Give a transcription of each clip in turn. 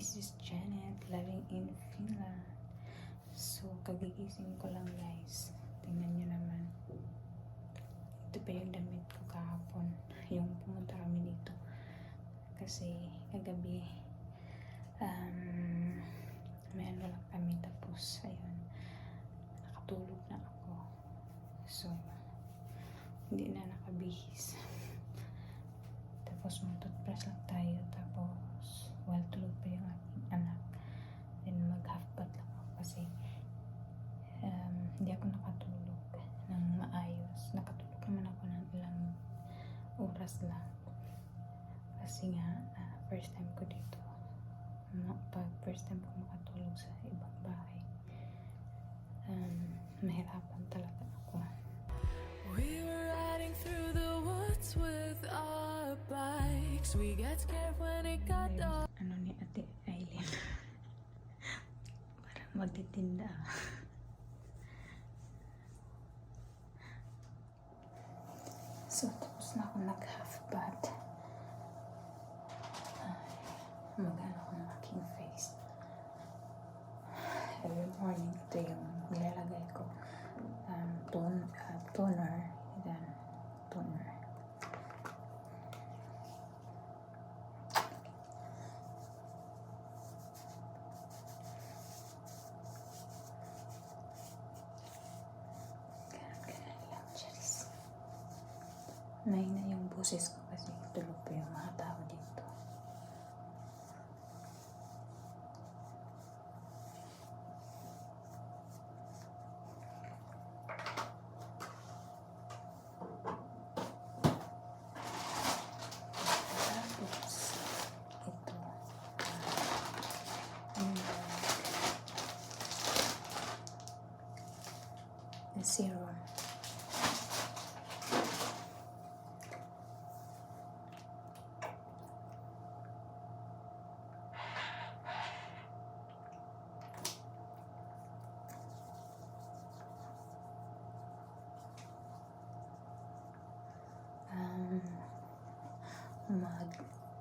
This is Janet, living in Finland. So, kagigising ko lang guys. Tingnan nyo naman. Ito pa yung damit ko kahapon. Yung pumunta kami dito. Kasi, kagabi, um, may ano lang kami. Tapos, ayun, nakatulog na ako. So, hindi na nakabihis. Tapos, mag-toothbrush lang tayo. Tapos, while tulog pa yung aking anak. Then, mag-half bath lang ako kasi um, hindi ako nakatulog ng maayos. Nakatulog naman ako ng ilang oras lang. Kasi nga, ah, first time ko dito. Pag first time ko makatulog sa ibang bahay, um, mahirapan talaga ako. We were riding through the woods with our bikes. We got scared magtitinda. So, tapos na ako nag-half bath. Mag-ano ako ng aking face. Every morning, ito yung nilalagay ko. Um, ton, uh, toner. Mahina yung boses ko kasi tulog pa yung mga tao dito. Tapos, ito. ah, yung serum. Um, mag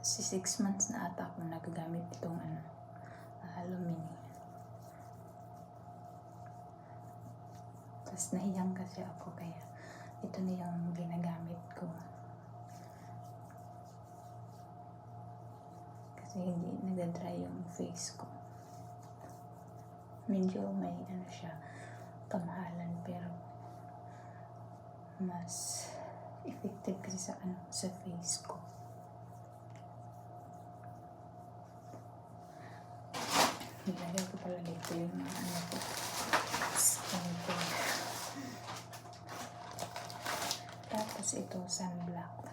si six months na ata ako nagagamit itong ano, uh, alumini. Tapos nahiyang kasi ako kaya ito na yung ginagamit ko. Kasi hindi nagda-dry yung face ko. Medyo may ano siya, kamahalan pero mas effective kasi sa ano sa face ko. Dito yung ano ko. Tapos ito sunblock.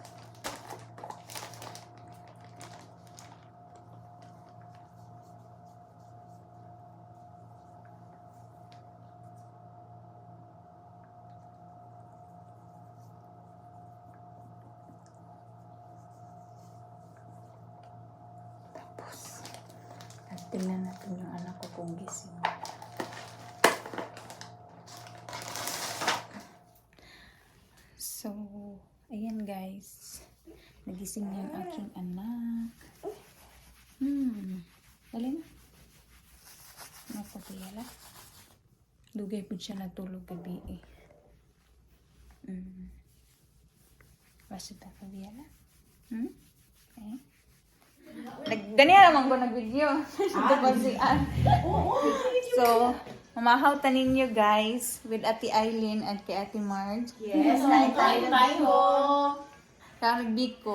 Tingnan natin yung anak ko kung gising. So, ayan guys. Nagising na yung aking anak. Hmm. Dali na. Napapayala. Dugay po siya natulog gabi eh. Hmm. Basta ta pabiyala? Hmm? Okay. Nag ganyan naman ko nag-video. Si Ann. So, mamahaw ta ninyo guys with Ate Eileen at kay Ate Marge. Yes, kain tayo tayo. Kaya nagbiko.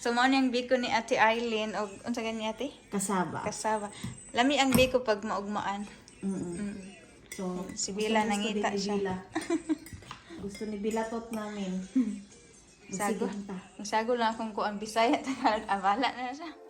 So, mo yung biko ni Ate Eileen o unsa gani Ate? Kasaba. Kasaba. Lami ang biko pag maugmaan. Mm-mm. Mm. So, Si Bila nangita siya. Gusto ni Bila tot namin. Sago. Ang sago lang akong kuan Bisaya. Abala na siya.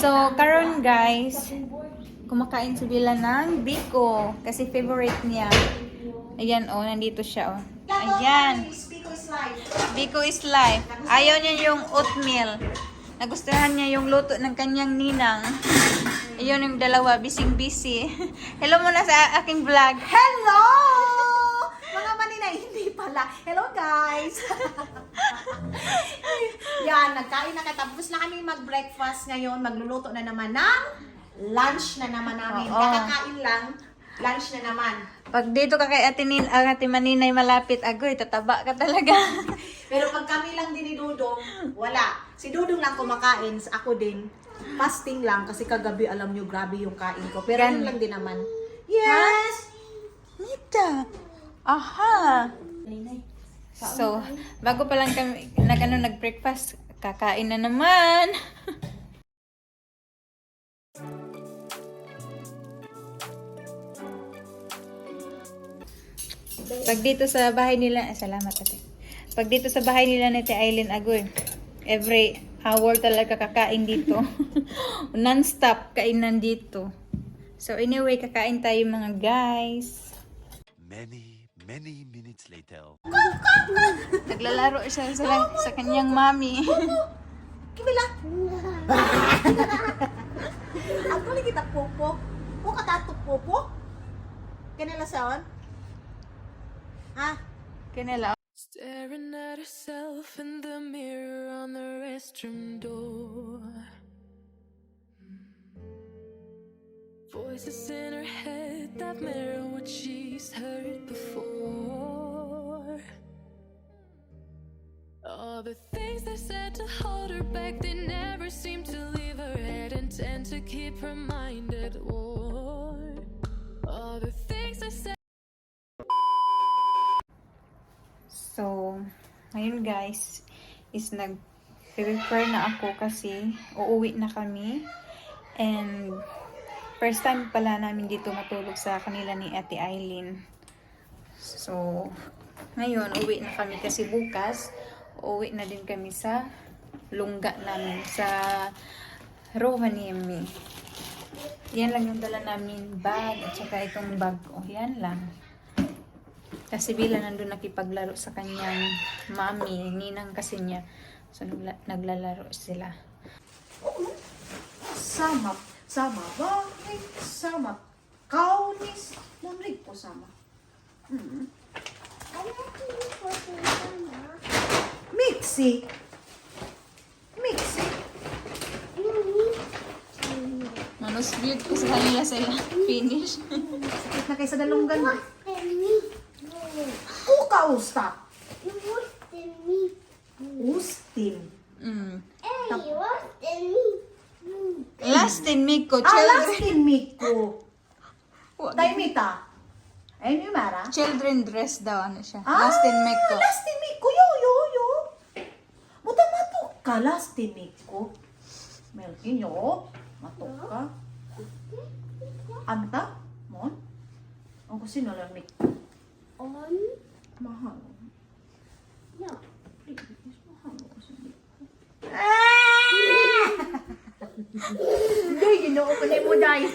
So, karon guys, kumakain si Bila ng biko kasi favorite niya. Ayan oh, nandito siya oh. Ayan. Biko is life. Ayaw niya yung oatmeal. Nagustuhan niya yung luto ng kanyang ninang. Ayun yung dalawa, bising-busy. Hello muna sa aking vlog. Hello! Mga maninay, hindi pala. Hello guys! Yan, nagkain na katapos na kami mag-breakfast ngayon. Magluluto na naman ng lunch na naman namin. Oo. Kakakain lang, lunch na naman. Pag dito ka kay Ate, Nin, ah, Ate Maninay malapit, agoy, tataba ka talaga. Pero pag kami lang din ni Dudong, wala. Si Dudong lang kumakain, ako din. Fasting lang kasi kagabi alam nyo grabe yung kain ko. Pero Yan. yun lang din naman. Yes! Nita. Aha. So, bago pa lang kami nag ano, nag-breakfast, kakain na naman. Pag dito sa bahay nila, eh, salamat ate. Pag dito sa bahay nila ni Ate Aileen Agoy, every hour talaga kakain dito. Non-stop kainan dito. So anyway, kakain tayo mga guys. Many, many minutes later. Naglalaro siya sa, sa kanyang mami. Kimila! Ako lang kita popo. O katato popo? Kanila saon? Ha? Kanila. Staring at herself in the mirror on the restroom door. Voices in her head that mirror what she's heard before. All the things they said to hold her back, they never seem to leave her head and tend to keep her mind at war. All the things they said. So, ngayon guys, is nag-prepare na ako kasi uuwi na kami. And, first time pala namin dito matulog sa kanila ni Ate Eileen. So, ngayon, uwi na kami kasi bukas, uuwi na din kami sa lungga namin, sa Rovaniemi. Yan lang yung dala namin bag at saka itong bag ko. Yan lang. Kasi bila nandun nakipaglaro sa kanyang mami, ninang kasi niya. So nagla- naglalaro sila. Sama. Sama bahay. Sama kaunis. Lamrig po sama. Hmm. Mixi. Mixi. Manos weird kasi kanila sila finish. Sakit na kayo sa dalunggan na. Kuka usta. Ustin. mm. Last in Miko, Ah, children, lastin Miko. Wag- Taimita. Ayun yung mara. children dress daw ano siya. Ah, Last in Miko. Lastin Miko. Yo, yo, yo. Buta matok ka, lastin Miko. Melkin yo. Matok ka. Anta? Mon? Ang kasi nalang Miko. Mahal. Mahal ako sa Miko. Hindi, ginoo ko na mo dahil.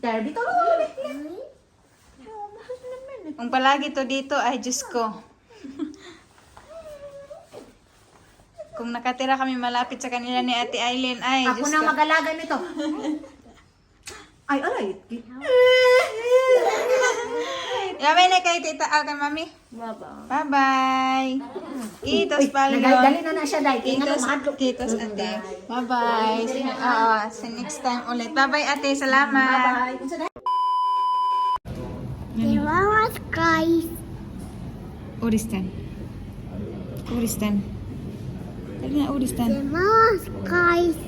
Dahil dito ulit. Kung palagi to dito, ay Diyos ko. Kung nakatira kami malapit sa kanila ni Ate Eileen, ay Ako Diyos na ko. mag-alaga nito. Ay, alay. Yabay na kay tita, ah, kay mami. Baba. Bye-bye. Itos palyon. Nagali na na siya, Day. Kaya nga Kitos, mahadlok. kitos ate. Bye-bye. See, oo, see next time ulit. Bye-bye ate. Salamat. Bye-bye. Kung sa Mama's guys. Uristan. Uristan. Dali na, Uristan. Mama's guys.